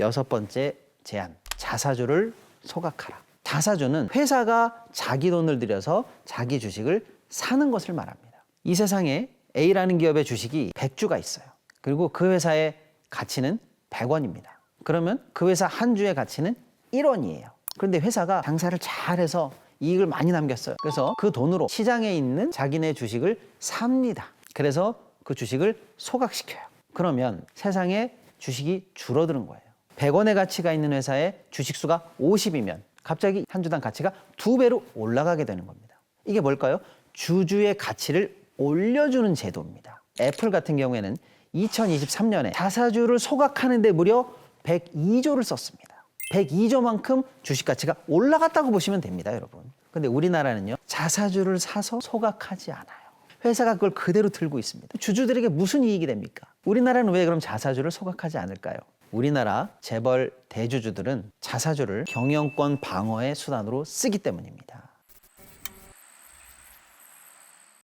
여섯 번째 제안. 자사주를 소각하라. 자사주는 회사가 자기 돈을 들여서 자기 주식을 사는 것을 말합니다. 이 세상에 A라는 기업의 주식이 100주가 있어요. 그리고 그 회사의 가치는 100원입니다. 그러면 그 회사 한 주의 가치는 1원이에요. 그런데 회사가 장사를 잘해서 이익을 많이 남겼어요. 그래서 그 돈으로 시장에 있는 자기네 주식을 삽니다. 그래서 그 주식을 소각시켜요. 그러면 세상에 주식이 줄어드는 거예요. 100원의 가치가 있는 회사의 주식 수가 50이면 갑자기 한 주당 가치가 두 배로 올라가게 되는 겁니다. 이게 뭘까요? 주주의 가치를 올려주는 제도입니다. 애플 같은 경우에는 2023년에 자사주를 소각하는데 무려 102조를 썼습니다. 102조만큼 주식 가치가 올라갔다고 보시면 됩니다, 여러분. 근데 우리나라는요, 자사주를 사서 소각하지 않아요. 회사가 그걸 그대로 들고 있습니다. 주주들에게 무슨 이익이 됩니까? 우리나라는 왜 그럼 자사주를 소각하지 않을까요? 우리나라 재벌 대주주들은 자사주를 경영권 방어의 수단으로 쓰기 때문입니다.